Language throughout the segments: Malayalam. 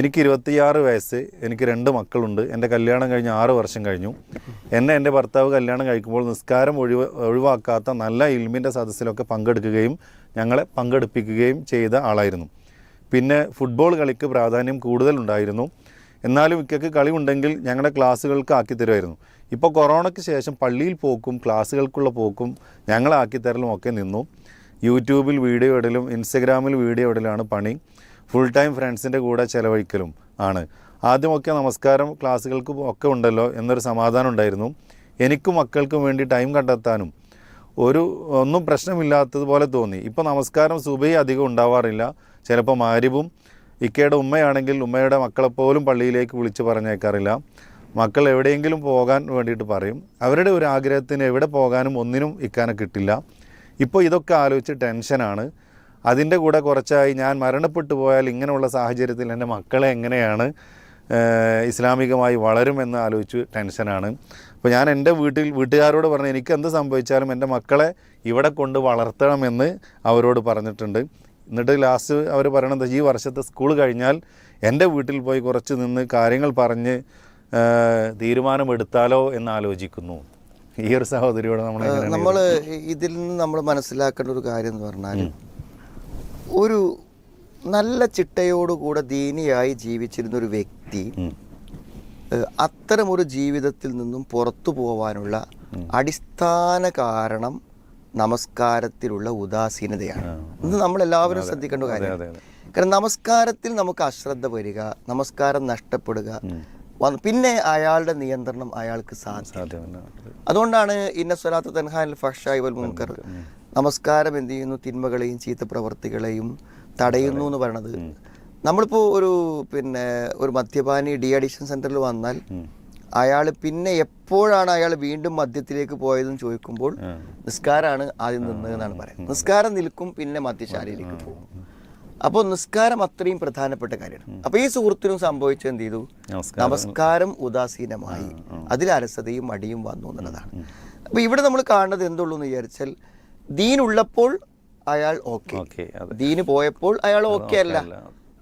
എനിക്ക് ഇരുപത്തിയാറ് വയസ്സ് എനിക്ക് രണ്ട് മക്കളുണ്ട്. എന്റെ കല്യാണം കഴിഞ്ഞ് ആറ് വർഷം കഴിഞ്ഞു. എന്നെ എന്റെ ഭർത്താവ് കല്യാണം കഴിക്കുമ്പോൾ നിസ്കാരം ഒഴിവ് ഒഴിവാക്കാത്ത നല്ല ഇൽമിന്റെ സദസ്സിലൊക്കെ പങ്കെടുക്കുകയും ഞങ്ങളെ പങ്കെടുപ്പിക്കുകയും ചെയ്ത ആളായിരുന്നു. പിന്നെ ഫുട്ബോൾ കളിക്ക് പ്രാധാന്യം കൂടുതലുണ്ടായിരുന്നു എന്നാലും ഇക്കയ്ക്ക് കളി ഉണ്ടെങ്കിൽ ഞങ്ങളുടെ ക്ലാസ്സുകൾക്ക് ആക്കി തരുമായിരുന്നു. ഇപ്പോൾ കൊറോണയ്ക്ക് ശേഷം പള്ളിയിൽ പോക്കും ക്ലാസ്സുകൾക്കുള്ള പോക്കും ഞങ്ങളാക്കി തരലും ഒക്കെ നിന്നു. യൂട്യൂബിൽ വീഡിയോ ഇടലും ഇൻസ്റ്റഗ്രാമിൽ വീഡിയോ ഇടലാണ് പണി. ഫുൾ ടൈം ഫ്രണ്ട്സിന്റെ കൂടെ ചിലവഴിക്കലും ആണ്. ആദ്യമൊക്കെ നമസ്കാരം ക്ലാസ്സുകൾക്ക് ഒക്കെ ഉണ്ടല്ലോ എന്നൊരു സമാധാനം ഉണ്ടായിരുന്നു. എനിക്കും മക്കൾക്കും വേണ്ടി ടൈം കണ്ടെത്താനും ഒരു ഒന്നും പ്രശ്നമില്ലാത്തതുപോലെ തോന്നി. ഇപ്പോൾ നമസ്കാരം സുബൈ അധികം ഉണ്ടാവാറില്ല. ചിലപ്പോൾ മാരിവും ഇക്കയുടെ ഉമ്മയാണെങ്കിൽ ഉമ്മയുടെ മക്കളെപ്പോലും പള്ളിയിലേക്ക് വിളിച്ച് പറഞ്ഞേക്കാറില്ല. മക്കൾ എവിടെയെങ്കിലും പോകാൻ വേണ്ടിയിട്ട് പറയും. അവരുടെ ഒരു ആഗ്രഹത്തിന് എവിടെ പോകാനും ഒന്നിനും ഇക്കാനെ കിട്ടില്ല. ഇപ്പോൾ ഇതൊക്കെ ആലോചിച്ച് ടെൻഷനാണ് അതിന്റെ കൂടെ കുറച്ചായി ഞാൻ മരണപ്പെട്ടു പോയാൽ ഇങ്ങനെയുള്ള സാഹചര്യത്തിൽ എന്റെ മക്കളെ എങ്ങനെയാണ് ഇസ്ലാമികമായി വളരുമെന്ന് ആലോചിച്ച് ടെൻഷനാണ്. അപ്പോൾ ഞാൻ എന്റെ വീട്ടിൽ വീട്ടുകാരോട് പറഞ്ഞു എനിക്ക് എന്ത് സംഭവിച്ചാലും എന്റെ മക്കളെ ഇവിടെ കൊണ്ട് വളർത്തണമെന്ന് അവരോട് പറഞ്ഞിട്ടുണ്ട്. എന്നിട്ട് ലാസ്റ്റ് അവർ പറയണത് ഈ വർഷത്തെ സ്കൂൾ കഴിഞ്ഞാൽ എന്റെ വീട്ടിൽ പോയി കുറച്ച് നിന്ന് കാര്യങ്ങൾ പറഞ്ഞ് തീരുമാനമെടുത്താലോ എന്ന് ആലോചിക്കുന്നു. ഈ ഒരു സഹോദരിയോട് നമ്മൾ നമ്മൾ ഇതിൽ നിന്ന് നമ്മൾ മനസ്സിലാക്കേണ്ട ഒരു കാര്യം എന്ന് പറഞ്ഞാൽ ഒരു നല്ല ചിട്ടയോടുകൂടെ ദീനിയായി ജീവിച്ചിരുന്ന ഒരു വ്യക്തി. അത്തരമൊരു ജീവിതത്തിൽ നിന്നും പുറത്തു പോവാനുള്ള അടിസ്ഥാന കാരണം നമസ്കാരത്തിലുള്ള ഉദാസീനതയാണ്. ഇന്ന് നമ്മൾ എല്ലാവരും ശ്രദ്ധിക്കേണ്ട കാര്യം. കാര്യമാണ് കാരണം നമസ്കാരത്തിൽ നമുക്ക് അശ്രദ്ധ വരിക നമസ്കാരം നഷ്ടപ്പെടുക പിന്നെ അയാളുടെ നിയന്ത്രണം അയാൾക്ക് സാധ്യമല്ല അതുകൊണ്ടാണ് ഇന്ന സ്വലാത്ത് തൻഹാൻ ഫഷായി വൽ മുൻകർ നമസ്കാരം എന്ത് ചെയ്യുന്നു? തിന്മകളെയും ചീത്ത പ്രവർത്തികളെയും തടയുന്നു എന്ന് പറയണത്. നമ്മളിപ്പോൾ ഒരു പിന്നെ ഒരു മദ്യപാനി ഡി അഡിക്ഷൻ സെന്ററിൽ വന്നാൽ അയാൾ പിന്നെ എപ്പോഴാണ് അയാൾ വീണ്ടും മദ്യത്തിലേക്ക് പോയതെന്ന് ചോദിക്കുമ്പോൾ നിസ്കാരമാണ് ആദ്യം നിന്നത് എന്നാണ് പറയുന്നത്. നിസ്കാരം നിൽക്കും പിന്നെ മദ്യശാലയിലേക്ക് പോകും. അപ്പോൾ നിസ്കാരം അത്രയും പ്രധാനപ്പെട്ട കാര്യമാണ്. അപ്പോൾ ഈ സുഹൃത്തിനും സംഭവിച്ചത് എന്ത് ചെയ്തു? നമസ്കാരം. ഉദാസീനമായി. അതിൽ അലസതയും മടിയും വന്നു എന്നുള്ളതാണ്. അപ്പൊ ഇവിടെ നമ്മൾ കാണുന്നത് എന്തുള്ളൂ എന്ന് വിചാരിച്ചാൽ ദീൻ ഉള്ളപ്പോൾ അയാൾ ഓക്കെ. ദീന് പോയപ്പോൾ അയാൾ ഓക്കെ അല്ല.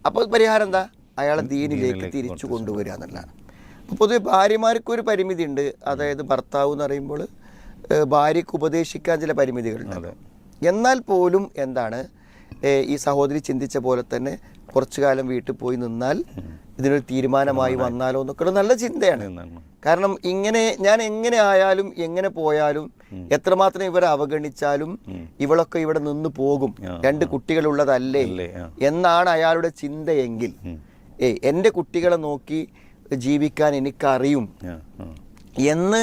അപ്പോൾ പരിഹാരം എന്താ? അയാളെ ദീനിലേക്ക് തിരിച്ചു കൊണ്ടുവരിക എന്നുള്ളതാണ്. പൊതുവെ ഭാര്യമാർക്ക് ഒരു പരിമിതി ഉണ്ട് അതായത് ഭർത്താവ് എന്ന് പറയുമ്പോൾ ഭാര്യക്ക് ഭാര്യയ്ക്ക് ഉപദേശിക്കാൻ ചില പരിമിതികളുണ്ട്. എന്നാൽ പോലും എന്താണ്? ഈ സഹോദരി ചിന്തിച്ച പോലെ തന്നെ കുറച്ചു കാലം വീട്ടിൽ പോയി നിന്നാൽ ഇതിനൊരു തീരുമാനമായി വന്നാലോ എന്നൊക്കെ നല്ല ചിന്തയാണ്. കാരണം ഇങ്ങനെ ഞാൻ എങ്ങനെ ആയാലും എങ്ങനെ പോയാലും എത്രമാത്രം ഇവരെ അവഗണിച്ചാലും ഇവളൊക്കെ ഇവിടെ നിന്ന് പോകും. രണ്ട് കുട്ടികളുള്ളതല്ലേ. എന്നാണ് അയാളുടെ ചിന്തയെങ്കിൽ. ഏ എന്റെ കുട്ടികളെ നോക്കി ജീവിക്കാൻ എനിക്കറിയും. എന്ന്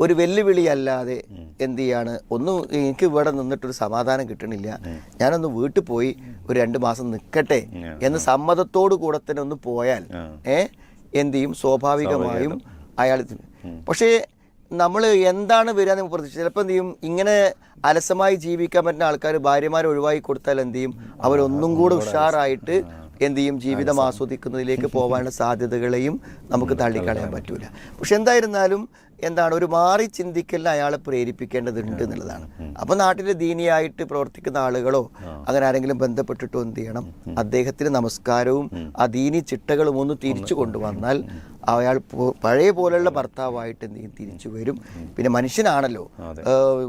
ഒരു വെല്ലുവിളി അല്ലാതെ എന്ത് ചെയ്യാണ്? ഒന്നും എനിക്ക് ഇവിടെ നിന്നിട്ടൊരു സമാധാനം കിട്ടണില്ല. ഞാനൊന്ന് വീട്ടിൽ പോയി ഒരു രണ്ട് മാസം നിൽക്കട്ടെ എന്ന് സമ്മതത്തോടു കൂടെ തന്നെ ഒന്ന് പോയാൽ. ഏ എന്ത് ചെയ്യും? സ്വാഭാവികമായും അയാൾ പക്ഷേ നമ്മൾ എന്താണ് വരിക എന്ന് പ്രതീക്ഷിച്ചത് ചിലപ്പോൾ എന്ത് ചെയ്യും? ഇങ്ങനെ അലസമായി ജീവിക്കാൻ പറ്റുന്ന ആൾക്കാർ ഭാര്യമാരെ ഒഴിവാക്കി കൊടുത്താൽ എന്ത് ചെയ്യും? അവരൊന്നും കൂടെ ഉഷാറായിട്ട് എന്ത് ചെയ്യും? ജീവിതം ആസ്വദിക്കുന്നതിലേക്ക് പോകാനുള്ള സാധ്യതകളെയും നമുക്ക് തള്ളിക്കളയാൻ പറ്റൂല. പക്ഷെ എന്തായിരുന്നാലും എന്താണ് ഒരു മാറി ചിന്തിക്കലിന് അയാളെ പ്രേരിപ്പിക്കേണ്ടതുണ്ട് എന്നുള്ളതാണ്. അപ്പൊ നാട്ടിലെ ദീനിയായിട്ട് പ്രവർത്തിക്കുന്ന ആളുകളോ അങ്ങനെ ആരെങ്കിലും ബന്ധപ്പെട്ടിട്ടോ എന്ത് ചെയ്യണം? അദ്ദേഹത്തിന് നമസ്കാരവും ആ ദീനി ചിട്ടകളും ഒന്ന് തിരിച്ചു കൊണ്ടുവന്നാൽ അയാൾ പഴയ പോലെയുള്ള ഭർത്താവായിട്ട് എന്ത് ചെയ്യും? തിരിച്ചു വരും. പിന്നെ മനുഷ്യനാണല്ലോ.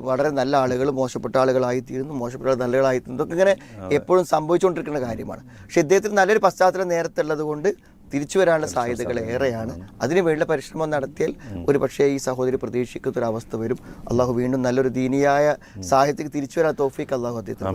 വളരെ നല്ല ആളുകൾ മോശപ്പെട്ട ആളുകളായി തീരുന്നു മോശപ്പെട്ട ആൾ നല്ലകളായി തീരുന്നു ഇതൊക്കെ ഇങ്ങനെ എപ്പോഴും സംഭവിച്ചുകൊണ്ടിരിക്കുന്ന കാര്യമാണ്. പക്ഷെ ഇദ്ദേഹത്തിന് നല്ലൊരു പശ്ചാത്തലം നേരത്തെ ഉള്ളത് കൊണ്ട് തിരിച്ചു വരാനുള്ള സാധ്യതകൾ ഏറെയാണ്. അതിനു വേണ്ട പരിശ്രമം നടത്തിയാൽ ഒരു പക്ഷേ ഈ സഹോദരി പ്രതീക്ഷിക്കുന്ന ഒരു അവസ്ഥ വരും. അള്ളാഹു വീണ്ടും നല്ലൊരു ദീനിയായ സാഹിത്യത്തിൽ തിരിച്ചു വരാൻ തോഫിക്ക് അള്ളാഹു അദ്ദേഹത്തിന്